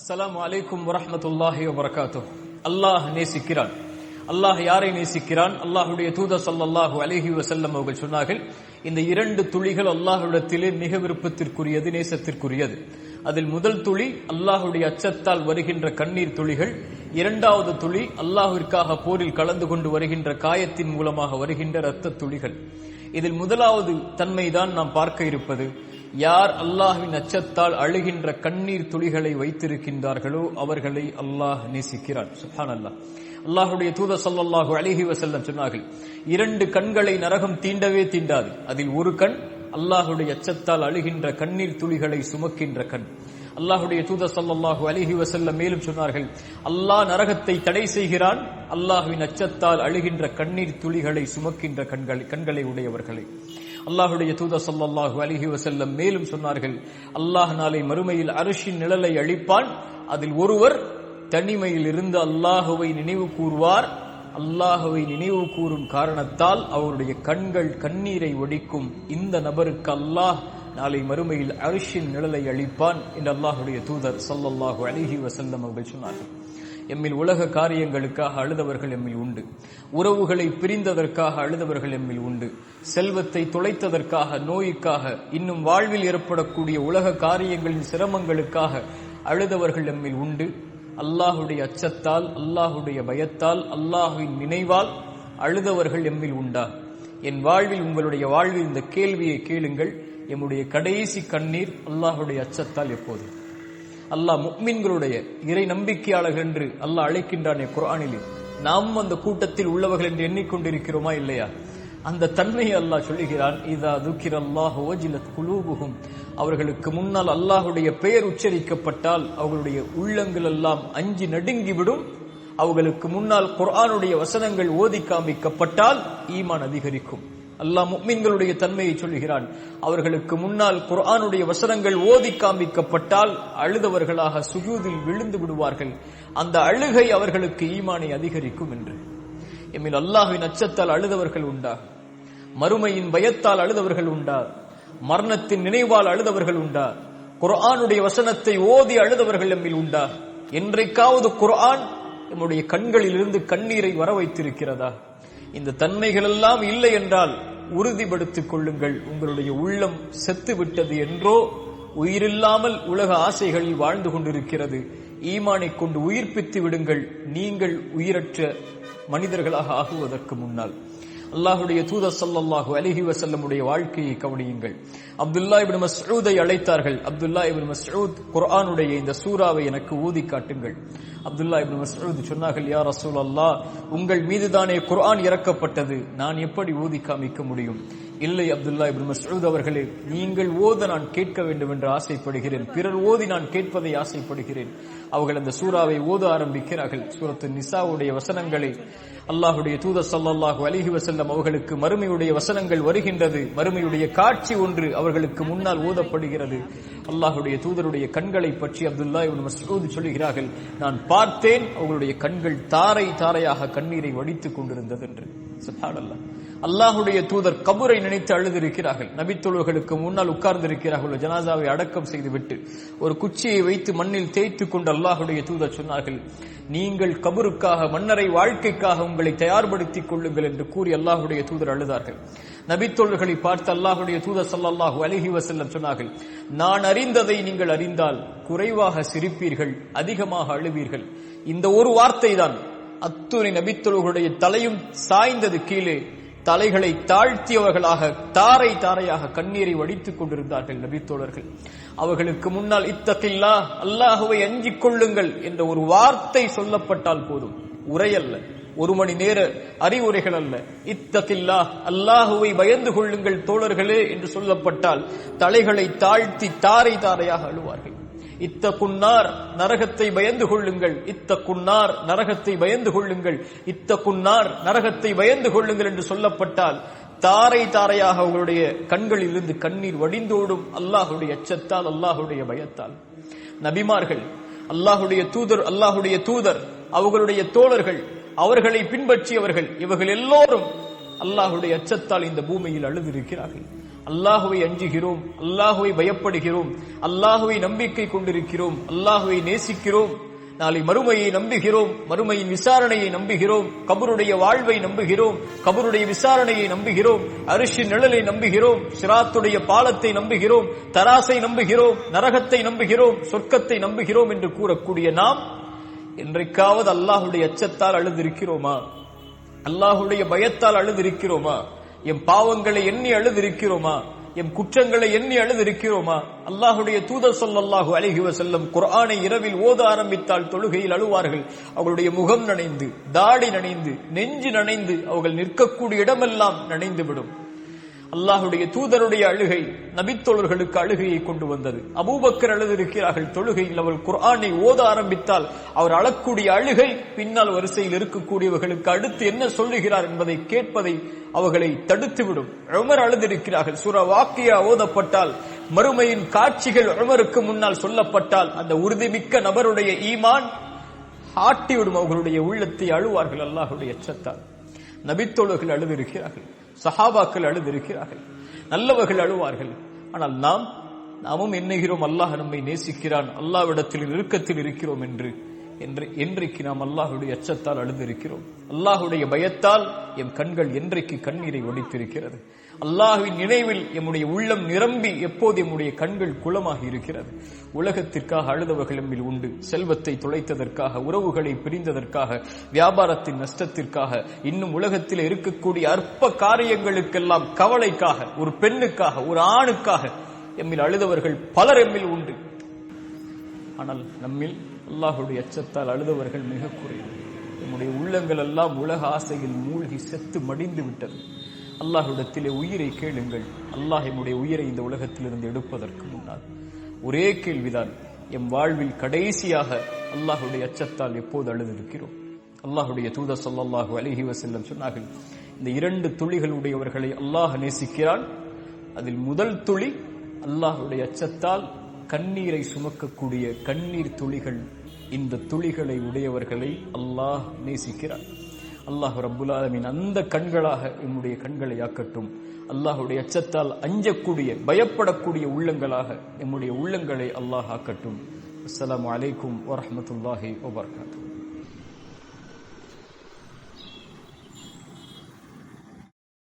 அஸ்லாம் அலைக்கும் வரமத்துல்லாஹி வபரகாத்துஹ். அல்லாஹ் நேசிக்கிறான். அல்லாஹ் யாரை நேசிக்கிறான்? அல்லாஹுடைய தூத ஸல்லல்லாஹு அலஹி வசல்லம் அவர்கள் சொன்னார்கள் இந்த இரண்டு துளிகள் அல்லாஹுடத்திலே மிக விருப்பத்திற்குரியது நேசத்திற்குரியது. அதில் முதல் துளி அல்லாஹுடைய அச்சத்தால் வருகின்ற கண்ணீர் துளிகள் இரண்டாவது துளி அல்லாஹிற்காக போரில் கலந்து கொண்டு வருகின்ற காயத்தின் மூலமாக வருகின்ற இரத்த துளிகள். இதில் முதலாவது தன்மைதான் நாம் பார்க்க இருப்பது யார் அல்லாஹ்வின் அச்சத்தால் அழுகின்ற கண்ணீர் துளிகளை வைத்திருக்கின்றார்களோ அவர்களை அல்லாஹ் நேசிக்கிறான் சுஹான் அல்லாஹ் அல்லாஹுடைய தூத ஸல்லல்லாஹு அலைஹி வசல்லம் சொன்னார்கள் இரண்டு கண்களை நரகம் தீண்டவே தீண்டாது. அதில் ஒரு கண் அல்லாஹுடைய அச்சத்தால் அழுகின்ற கண்ணீர் துளிகளை சுமக்கின்ற கண். அல்லாஹுடைய தூத ஸல்லல்லாஹு அலிஹி வஸல்லம் மேலும் சொன்னார்கள் அல்லாஹ் நரகத்தை தடை செய்கிறான் அல்லாஹ்வின் அச்சத்தால் அழுகின்ற கண்ணீர் துளிகளை சுமக்கின்ற கண்கள் கண்களை உடையவர்களை. அல்லாஹுடைய தூதர் ஸல்லல்லாஹு அலிஹி வசல்லம் மேலும் சொன்னார்கள் அல்லாஹ் நாளை மறுமையில் அரிசின் நிழலை அழிப்பான். அதில் ஒருவர் தனிமையில் இருந்து அல்லாஹுவை நினைவு கூறுவார் அல்லாஹுவை நினைவு கூறும் காரணத்தால் அவருடைய கண்கள் கண்ணீரை ஒடிக்கும். இந்த நபருக்கு அல்லாஹ் நாளை மறுமையில் அரிஷின் நிழலை அளிப்பான் என்று அல்லாஹுடைய தூதர் சல்லல்லாஹு அலிஹி வசல்லம் அவர்கள் சொன்னார்கள். எம்மில் உலக காரியங்களுக்காக அழுதவர்கள் எம்மில் உண்டு. உறவுகளை பிரிந்ததற்காக அழுதவர்கள் எம்மில் உண்டு. செல்வத்தை துளைத்ததற்காக நோய்க்காக இன்னும் வாழ்வில் ஏற்படக்கூடிய உலக காரியங்களின் சிரமங்களுக்காக அழுதவர்கள் எம்மில் உண்டு. அல்லாஹுடைய அச்சத்தால் அல்லாஹுடைய பயத்தால் அல்லாஹுவின் நினைவால் அழுதவர்கள் எம்மில் உண்டா? என் வாழ்வில் உங்களுடைய வாழ்வில் இந்த கேள்வியை கேளுங்கள். எம்முடைய கடைசி கண்ணீர் அல்லாஹுடைய அச்சத்தால் எப்போது அல்லாஹ் முக்மின்களுடைய இறை நம்பிக்கையாளர்கள் என்று அல்லாஹ் அழைக்கின்றானே குரானிலே நாம் அந்த கூட்டத்தில் உள்ளவர்கள் என்று எண்ணிக்கொண்டிருக்கிறோமா இல்லையா? அந்த தன்மையை அல்லாஹ் சொல்லுகிறான் இதா துக்கிர் அல்லாஹ் ஓஜிலத் குலூபுகும் அவர்களுக்கு முன்னால் அல்லாஹுடைய பெயர் உச்சரிக்கப்பட்டால் அவர்களுடைய உள்ளங்கள் எல்லாம் அஞ்சி நடுங்கிவிடும். அவர்களுக்கு முன்னால் குர்ஆனுடைய வசனங்கள் ஓதி காமிக்கப்பட்டால் ஈமான் அதிகரிக்கும். அல்லாஹ் முக்மீன்களுடைய தன்மையை சொல்கிறான் அவர்களுக்கு முன்னால் குர்ஆனுடைய வசனங்கள் ஓதி காமிக்கப்பட்டால் அழுதவர்களாக சுஜூதில் விழுந்து விடுவார்கள். அந்த அழுகை அவர்களுக்கு ஈமானை அதிகரிக்கும் என்று. எம்மில் அல்லாஹின் அச்சத்தால் அழுதவர்கள் உண்டா? மறுமையின் பயத்தால் அழுதவர்கள் உண்டா? மரணத்தின் நினைவால் அழுதவர்கள் உண்டா? குர்ஆனுடைய வசனத்தை ஓதி அழுதவர்கள் எம்மில் உண்டா? என்றைக்காவது குர்ஆன் நம்முடைய கண்களில் இருந்து கண்ணீரை வர வைத்திருக்கிறதா இந்த தன்மைகள் எல்லாம் இல்லை என்றால் உறுதிப்படுத்திக் கொள்ளுங்கள். உங்களுடைய உள்ளம் செத்துவிட்டது என்றோ உயிரில்லாமல் உலக ஆசைகளில் வாழ்ந்து கொண்டிருக்கிறது. ஈமானை கொண்டு உயிர்ப்பித்து விடுங்கள். நீங்கள் உயிரற்ற மனிதர்களாக ஆகுவதற்கு முன்னால். அல்லாஹுடைய தூத சல்லாஹூ அலிஹி வசல்லமுடைய வாழ்க்கையை கவனியுங்கள். அப்துல்லா இபின் மஸ்ஊதை அழைத்தார்கள். அப்துல்லா இபின் மஸ்ஊத் குர்ஆனுடைய இந்த சூறாவை எனக்கு ஊதி காட்டுங்கள். அப்துல்லா இபின் மஸ்ஊத் சொன்னார்கள் யார் ரசூல் அல்லாஹ் உங்கள் மீதுதானே குர்ஆன் இறக்கப்பட்டது. நான் எப்படி ஊதி காமிக்க முடியும்? இல்லை அப்துல்லா இபின் மஸ்ஊத் அவர்களே நீங்கள் ஓத நான் கேட்க வேண்டும் என்று ஆசைப்படுகிறேன். பிறர் ஓதி நான் கேட்பதை ஆசைப்படுகிறேன். அவர்கள் அந்த சூறாவை ஓத ஆரம்பிக்கிறார்கள். சூரத்து நிசாவுடைய வசனங்களை. அல்லாஹுடைய தூத சல்லாஹூ அலிஹி வசல்லம் அவர்களுக்கு மறுமையுடைய வசனங்கள் வருகின்றது. மறுமையுடைய காட்சி ஒன்று அவர்களுக்கு முன்னால் ஓதப்படுகிறது. அல்லாஹுடைய தூதருடைய கண்களை பற்றி அப்துல்லா இவன் மசூத் சொல்லுகிறார்கள் நான் பார்த்தேன் அவங்களுடைய கண்கள் தாரை தாரையாக கண்ணீரை வடித்துக் கொண்டிருந்தது என்று. சுப்ஹானல்லாஹ் அல்லாஹுடைய தூதர் கபூரை நினைத்து அழுதிருக்கிறார்கள். நபித்துழுவர்களுக்கு முன்னால் உட்கார்ந்திருக்கிறார்கள். ஜனாசாவை அடக்கம் செய்துவிட்டு ஒரு குச்சியை வைத்து மண்ணில் தேய்த்து கொண்டு அல்லாஹுடைய தூதர் சொன்னார்கள் நீங்கள் கபருக்காக மன்னரை வாழ்க்கைக்காக உங்களை தயார்படுத்திக் கொள்ளுங்கள் என்று கூறி அல்லாஹுடைய தூதர் அழுதார்கள். நபித்தொழுகளை பார்த்து அல்லாஹுடைய தூதர் சல்லாஹூ அலஹி வசல்லம் சொன்னார்கள் நான் அறிந்ததை நீங்கள் அறிந்தால் குறைவாக சிரிப்பீர்கள் அதிகமாக அழுவீர்கள். இந்த ஒரு வார்த்தை தான் அத்துணை நபித்தொழுகளுடைய தலையும் சாய்ந்தது கீழே தலைகளை தாழ்த்தியவர்களாக தாரை தாரையாக கண்ணீரை வடித்துக் கொண்டிருந்தார்கள் நபித்தோழர்கள். அவர்களுக்கு முன்னால் இத்தத்தில்லா அல்லாஹுவை அஞ்சிக் கொள்ளுங்கள் என்ற ஒரு வார்த்தை சொல்லப்பட்டால் போதும். உரையல்ல ஒரு மணி நேர அறிவுரைகள் அல்ல. இத்தகில்லா அல்லாஹுவை பயந்து கொள்ளுங்கள் தோழர்களே என்று சொல்லப்பட்டால் தலைகளை தாழ்த்தி தாரை தாரையாக அழுவார்கள். இத்த குன்னார் நரகத்தை பயந்து கொள்ளுங்கள். இத்த குன்னார் நரகத்தை பயந்து கொள்ளுங்கள். இத்த குன்னார் நரகத்தை பயந்து கொள்ளுங்கள் என்று சொல்லப்பட்டால் தாரை தாரையாக அவங்களுடைய கண்களிலிருந்து கண்ணீர் வடிந்தோடும் அல்லாஹுடைய அச்சத்தால் அல்லாஹுடைய பயத்தால். நபிமார்கள் அல்லாஹுடைய தூதர் அல்லாஹுடைய தூதர் அவர்களுடைய தோழர்கள் அவர்களை பின்பற்றியவர்கள் இவர்கள் எல்லோரும் அல்லாஹுடைய அச்சத்தால் இந்த பூமியில் அழுதிருக்கிறார்கள். அல்லாஹுவை அஞ்சுகிறோம் அல்லாஹுவை பயப்படுகிறோம் அல்லாஹுவை நம்பிக்கை கொண்டிருக்கிறோம் அல்லாஹுவை நேசிக்கிறோம். நாளை மறுமையை நம்புகிறோம் மறுமையின் விசாரணையை நம்புகிறோம் கபருடைய வாழ்வை நம்புகிறோம் கபருடைய விசாரணையை நம்புகிறோம் அரிசி நிழலை நம்புகிறோம் சிராத்துடைய பாலத்தை நம்புகிறோம் தராசை நம்புகிறோம் நரகத்தை நம்புகிறோம் சொர்க்கத்தை நம்புகிறோம் என்று கூறக்கூடிய நாம் என்றைக்காவது அல்லாஹுடைய அச்சத்தால் அழுதிருக்கிறோமா? அல்லாஹுடைய பயத்தால் அழுதிருக்கிறோமா? எம் பாவங்களை எண்ணி அழுதிருக்கிறோமா? எம் குற்றங்களை எண்ணி அழுதிருக்கிறோமா? அல்லாஹுடைய தூதர் சொல்லல்லாஹு அழகிவ செல்லும் குரானை இரவில் ஓத ஆரம்பித்தால் தொழுகையில் அழுவார்கள். அவர்களுடைய முகம் நனைந்து தாடி நனைந்து நெஞ்சு நனைந்து அவர்கள் நிற்கக்கூடிய இடமெல்லாம் நனைந்துவிடும். அல்லாஹுடைய தூதருடைய அழுகை நபித்தோழர்களுக்கு அழுகையை கொண்டு வந்தது. அபூபக்கர் அழுதிருக்கிறார்கள் தொழுகையில் அவர் குர்ஆனை ஓத ஆரம்பித்தால் அவர் அழக்கூடிய அழுகை பின்னால் வரிசையில் இருக்கக்கூடியவர்களுக்கு அடுத்து என்ன சொல்லுகிறார் என்பதை கேட்பதை அவர்களை தடுத்துவிடும். உமர் அழுதிருக்கிறார்கள் சுர வாக்கியா ஓதப்பட்டால் மறுமையின் காட்சிகள் உமருக்கு முன்னால் சொல்லப்பட்டால் அந்த உறுதிமிக்க நபருடைய ஈமான் ஆட்டிவிடும் அவர்களுடைய உள்ளத்தை அழுவார்கள் அல்லாஹுடைய எச்சத்தால் நபித்தோழர்கள் அழுதிருக்கிறார்கள் சஹாபாக்கள் அழுதிருக்கிறார்கள். நல்லவர்கள் அழுவார்கள். ஆனால் நாம் நாமும் எண்ணுகிறோம் அல்லாஹ் நம்மை நேசிக்கிறான். அல்லாவிடத்தில் நெருக்கத்தில் இருக்கிறோம் என்று என்று என்றைக்கு நாம் அல்லாஹுடைய அச்சத்தால் அழுதிருக்கிறோம். அல்லாஹுடைய பயத்தால் எம் கண்கள் என்றைக்கு கண்ணீரை ஒடித்திருக்கிறது. அல்லாஹுவின் நினைவில் எம்முடைய உள்ளம் நிரம்பி எப்போது எம்முடைய கண்கள் குளமாகி இருக்கிறது. உலகத்திற்காக அழுதவர்கள் உண்டு. செல்வத்தை துளைத்ததற்காக உறவுகளை பிரிந்ததற்காக வியாபாரத்தின் நஷ்டத்திற்காக இன்னும் உலகத்தில் இருக்கக்கூடிய அற்ப காரியங்களுக்கெல்லாம் கவலைக்காக ஒரு பெண்ணுக்காக ஒரு ஆணுக்காக எம்மில் அழுதவர்கள் பலர் எம்மில் உண்டு. ஆனால் நம்மில் அல்லாஹுடைய அச்சத்தால் அழுதவர்கள் மிக குறைவு. நம்முடைய உள்ளங்கள் எல்லாம் உலக ஆசையில் மூழ்கி செத்து மடிந்து விட்டது. அல்லாஹுடத்திலே உயிரை கேளுங்கள். அல்லாஹ் எம்முடைய உயிரை இந்த உலகத்திலிருந்து எடுப்பதற்கு முன்னால். ஒரே கேள்விதான் எம் வாழ்வில் கடைசியாக அல்லாஹுடைய அச்சத்தால் எப்போது அழுதிருக்கிறோம்? அல்லாஹுடைய தூத சொல்லாஹு அலிஹி வசல்லம் சொன்னார்கள் இந்த இரண்டு துளிகளுடையவர்களை அல்லாஹ் நேசிக்கிறான். அதில் முதல் துளி அல்லாஹுடைய அச்சத்தால் கண்ணீரை சுமக்கக்கூடிய கண்ணீர் துளிகள் இந்த துளிகளை உடையவர்களை அல்லாஹ் நேசிக்கிறார். அல்லாஹ் ரப்புல் ஆலமின் அந்த கண்களாக என்னுடைய கண்களை ஆக்கட்டும். அல்லாஹுடைய அச்சத்தால் அஞ்சக்கூடிய பயப்படக்கூடிய உள்ளங்களாக நம்முடைய உள்ளங்களை அல்லாஹ் ஆக்கட்டும். அஸ்லாம் அலைக்கும் வரமத்துல்லாஹி வபர்காத்தூ